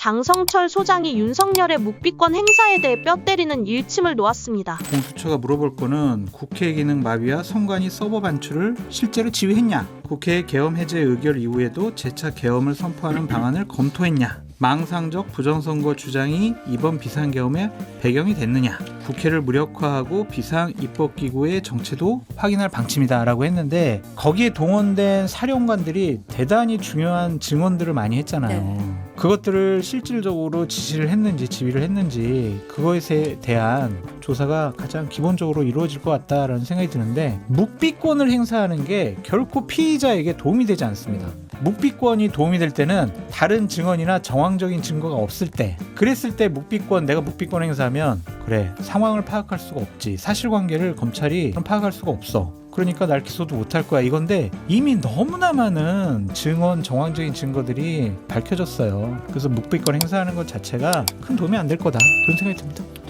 장성철 소장이 윤석열의 묵비권 행사에 대해 뼈 때리는 일침을 놓았습니다. 공수처가 물어볼 거는 국회 기능 마비와 선관위 서버 반출을 실제로 지휘했냐? 국회 계엄 해제 의결 이후에도 재차 계엄을 선포하는 방안을 검토했냐? 망상적 부정선거 주장이 이번 비상계엄의 배경이 됐느냐? 국회를 무력화하고 비상 입법기구의 정체도 확인할 방침이다라고 했는데 거기에 동원된 사령관들이 대단히 중요한 증언들을 많이 했잖아요. 그것들을 실질적으로 지시를 했는지 지휘를 했는지 그거에 대한 조사가 가장 기본적으로 이루어질 것 같다라는 생각이 드는데 묵비권을 행사하는 게 결코 피의자에게 도움이 되지 않습니다. 묵비권이 도움이 될 때는 다른 증언이나 정황적인 증거가 없을 때 그랬을 때 묵비권 내가 묵비권 행사하면 그래 상황을 파악할 수가 없지. 사실관계를 검찰이 파악할 수가 없어. 그러니까 날 기소도 못할 거야. 이건데 이미 너무나 많은 증언 정황적인 증거들이 밝혀졌어요. 그래서 묵비권 행사하는 것 자체가 큰 도움이 안 될 거다. 그런 생각이 듭니다